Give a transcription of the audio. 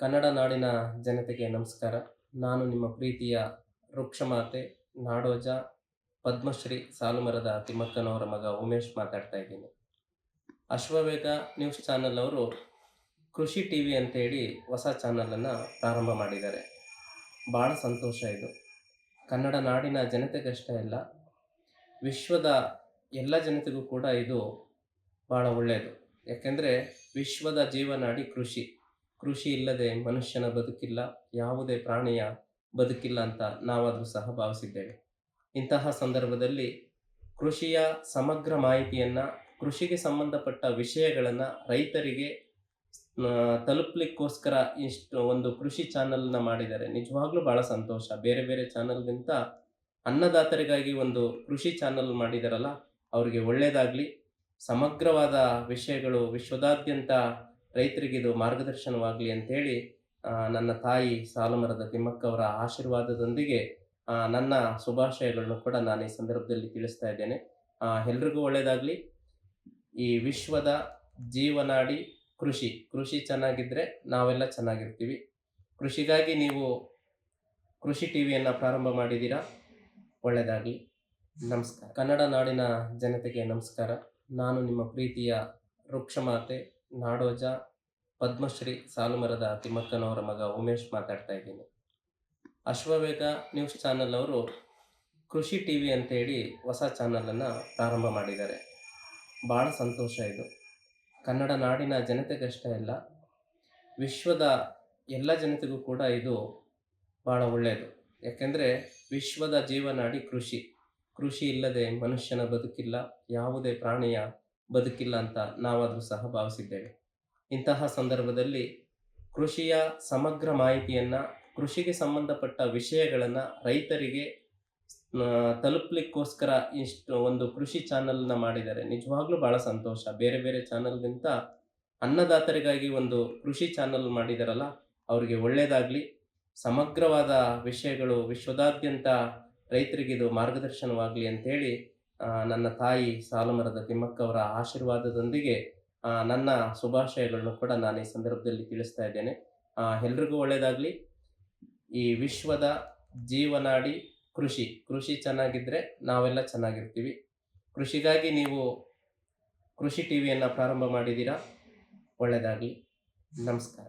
ಕನ್ನಡ ನಾಡಿನ ಜನತೆಗೆ ನಮಸ್ಕಾರ. ನಾನು ನಿಮ್ಮ ಪ್ರೀತಿಯ ವೃಕ್ಷಮಾತೆ ನಾಡೋಜ ಪದ್ಮಶ್ರೀ ಸಾಲುಮರದ ತಿಮ್ಮಕ್ಕನವರ ಮಗ ಉಮೇಶ್ ಮಾತಾಡ್ತಾ ಇದ್ದೀನಿ. ಅಶ್ವವೇಗ ನ್ಯೂಸ್ ಚಾನಲ್ ಅವರು ಕೃಷಿ ಟಿ ವಿ ಅಂತೇಳಿ ಹೊಸ ಚಾನಲನ್ನು ಪ್ರಾರಂಭ ಮಾಡಿದ್ದಾರೆ. ಭಾಳ ಸಂತೋಷ ಇದು. ಕನ್ನಡ ನಾಡಿನ ಜನತೆಗಷ್ಟೇ ಅಲ್ಲ, ವಿಶ್ವದ ಎಲ್ಲ ಜನತೆಗೂ ಕೂಡ ಇದು ಭಾಳ ಒಳ್ಳೆಯದು ಯಾಕೆಂದರೆ ವಿಶ್ವದ ಜೀವನಾಡಿ ಕೃಷಿ. ಕೃಷಿ ಇಲ್ಲದೆ ಮನುಷ್ಯನ ಬದುಕಿಲ್ಲ, ಯಾವುದೇ ಪ್ರಾಣಿಯ ಬದುಕಿಲ್ಲ ಅಂತ ನಾವಾದರೂ ಸಹ ಭಾವಿಸಿದ್ದೇವೆ. ಇಂತಹ ಸಂದರ್ಭದಲ್ಲಿ ಕೃಷಿಯ ಸಮಗ್ರ ಮಾಹಿತಿಯನ್ನು, ಕೃಷಿಗೆ ಸಂಬಂಧಪಟ್ಟ ವಿಷಯಗಳನ್ನು ರೈತರಿಗೆ ತಲುಪಲಿಕ್ಕೋಸ್ಕರ ಇಷ್ಟು ಒಂದು ಕೃಷಿ ಚಾನಲ್ನ ಮಾಡಿದ್ದಾರೆ. ನಿಜವಾಗ್ಲೂ ಭಾಳ ಸಂತೋಷ. ಬೇರೆ ಬೇರೆ ಚಾನಲ್ಗಿಂತ ಅನ್ನದಾತರಿಗಾಗಿ ಒಂದು ಕೃಷಿ ಚಾನಲ್ ಮಾಡಿದಾರಲ್ಲ, ಅವರಿಗೆ ಒಳ್ಳೆಯದಾಗಲಿ ಸಮಗ್ರವಾದ ವಿಷಯಗಳು ವಿಶ್ವದಾದ್ಯಂತ ರೈತರಿಗೆ ಇದು ಮಾರ್ಗದರ್ಶನವಾಗಲಿ ಅಂತೇಳಿ ನನ್ನ ತಾಯಿ ಸಾಲುಮರದ ತಿಮ್ಮಕ್ಕವರ ಆಶೀರ್ವಾದದೊಂದಿಗೆ ನನ್ನ ಶುಭಾಶಯಗಳನ್ನು ಕೂಡ ನಾನು ಈ ಸಂದರ್ಭದಲ್ಲಿ ತಿಳಿಸ್ತಾ ಇದ್ದೇನೆ. ಎಲ್ರಿಗೂ ಒಳ್ಳೆಯದಾಗಲಿ ಈ ವಿಶ್ವದ ಜೀವನಾಡಿ ಕೃಷಿ ಕೃಷಿ ಚೆನ್ನಾಗಿದ್ದರೆ ನಾವೆಲ್ಲ ಚೆನ್ನಾಗಿರ್ತೀವಿ. ಕೃಷಿಗಾಗಿ ನೀವು ಕೃಷಿ ಟಿ ವಿಯನ್ನು ಪ್ರಾರಂಭ ಮಾಡಿದ್ದೀರಾ? ಒಳ್ಳೆಯದಾಗಲಿ ನಮಸ್ಕಾರ. ಕನ್ನಡ ನಾಡಿನ ಜನತೆಗೆ ನಮಸ್ಕಾರ. ನಾನು ನಿಮ್ಮ ಪ್ರೀತಿಯ ವೃಕ್ಷಮಾತೆ ನಾಡೋಜ ಪದ್ಮಶ್ರೀ ಸಾಲುಮರದ ತಿಮ್ಮಕ್ಕನವರ ಮಗ ಉಮೇಶ್ ಮಾತಾಡ್ತಾ ಇದ್ದೀನಿ. ಅಶ್ವವೇಗ ನ್ಯೂಸ್ ಚಾನೆಲ್ ಅವರು ಕೃಷಿ ಟಿ ವಿ ಅಂತೇಳಿ ಹೊಸ ಚಾನಲನ್ನು ಪ್ರಾರಂಭ ಮಾಡಿದ್ದಾರೆ. ಭಾಳ ಸಂತೋಷ ಇದು. ಕನ್ನಡ ನಾಡಿನ ಜನತೆಗಷ್ಟೇ ಅಲ್ಲ, ವಿಶ್ವದ ಎಲ್ಲ ಜನತೆಗೂ ಕೂಡ ಇದು ಭಾಳ ಒಳ್ಳೆಯದು ಯಾಕೆಂದರೆ ವಿಶ್ವದ ಜೀವನಾಡಿ ಕೃಷಿ. ಕೃಷಿ ಇಲ್ಲದೆ ಮನುಷ್ಯನ ಬದುಕಿಲ್ಲ, ಯಾವುದೇ ಪ್ರಾಣಿಯ ಬದುಕಿಲ್ಲ ಅಂತ ನಾವಾದರೂ ಸಹ ಭಾವಿಸಿದ್ದೇವೆ. ಇಂತಹ ಸಂದರ್ಭದಲ್ಲಿ ಕೃಷಿಯ ಸಮಗ್ರ ಮಾಹಿತಿಯನ್ನು, ಕೃಷಿಗೆ ಸಂಬಂಧಪಟ್ಟ ವಿಷಯಗಳನ್ನು ರೈತರಿಗೆ ತಲುಪಲಿಕ್ಕೋಸ್ಕರ ಇಷ್ಟು ಒಂದು ಕೃಷಿ ಚಾನಲ್ನ ಮಾಡಿದ್ದಾರೆ. ನಿಜವಾಗ್ಲೂ ಭಾಳ ಸಂತೋಷ. ಬೇರೆ ಬೇರೆ ಚಾನಲ್ಗಿಂತ ಅನ್ನದಾತರಿಗಾಗಿ ಒಂದು ಕೃಷಿ ಚಾನಲ್ ಮಾಡಿದಾರಲ್ಲ, ಅವರಿಗೆ ಒಳ್ಳೆಯದಾಗಲಿ ಸಮಗ್ರವಾದ ವಿಷಯಗಳು ವಿಶ್ವದಾದ್ಯಂತ ರೈತರಿಗೆ ಇದು ಮಾರ್ಗದರ್ಶನವಾಗಲಿ ಅಂತೇಳಿ ನನ್ನ ತಾಯಿ ಸಾಲುಮರದ ತಿಮ್ಮಕ್ಕವರ ಆಶೀರ್ವಾದದೊಂದಿಗೆ ನನ್ನ ಶುಭಾಶಯಗಳನ್ನು ಕೂಡ ನಾನು ಈ ಸಂದರ್ಭದಲ್ಲಿ ತಿಳಿಸ್ತಾ ಇದ್ದೇನೆ. ಎಲ್ರಿಗೂ ಒಳ್ಳೆಯದಾಗಲಿ ಈ ವಿಶ್ವದ ಜೀವನಾಡಿ ಕೃಷಿ ಕೃಷಿ ಚೆನ್ನಾಗಿದ್ದರೆ ನಾವೆಲ್ಲ ಚೆನ್ನಾಗಿರ್ತೀವಿ. ಕೃಷಿಗಾಗಿ ನೀವು ಕೃಷಿ ಟಿ ವಿಯನ್ನು ಪ್ರಾರಂಭ ಮಾಡಿದ್ದೀರಾ? ಒಳ್ಳೆಯದಾಗಲಿ ನಮಸ್ಕಾರ.